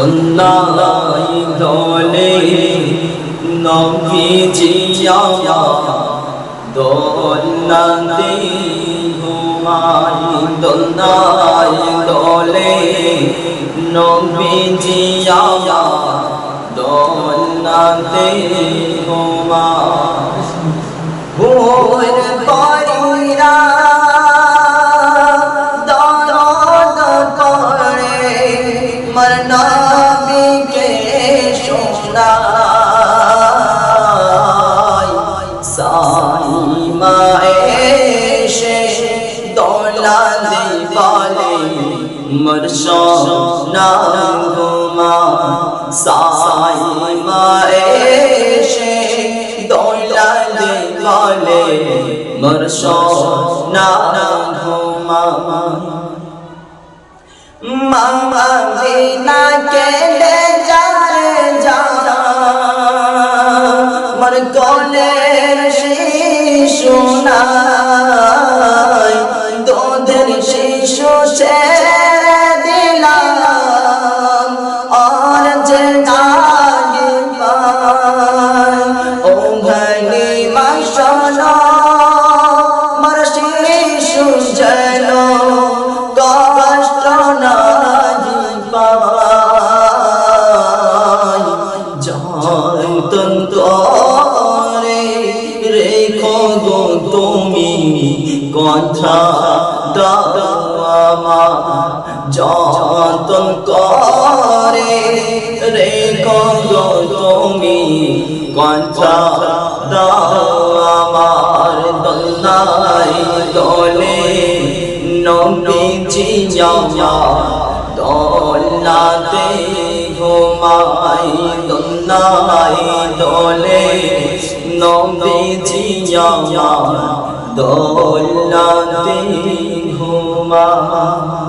দোলাই দোলে নবীজি দোলাতে ঘুমাই দোলাই দোলে নবীজি দোলাতে ঘুমাই মরনাবিকে শোনায় সাইমা এসে দোলা দিবালে মরশো না ঘুমা সাইমা এসে দোলা দিবালে মরশো না ঘুমা মামা বিনা কেলে যায় যা। মর কোলের শিশু নাই দুধের শিশু সে দিলাম, আর যে জানতন করে রেখো গো তুমি কথা দামা জানতন করে রেখো গো তুমি কথা আমার দোলাই দোলে নবীজি জামা। দোলাতে ঘুমাই দোলাই দোলে নবীজি জামা দোলাতে ঘুমাই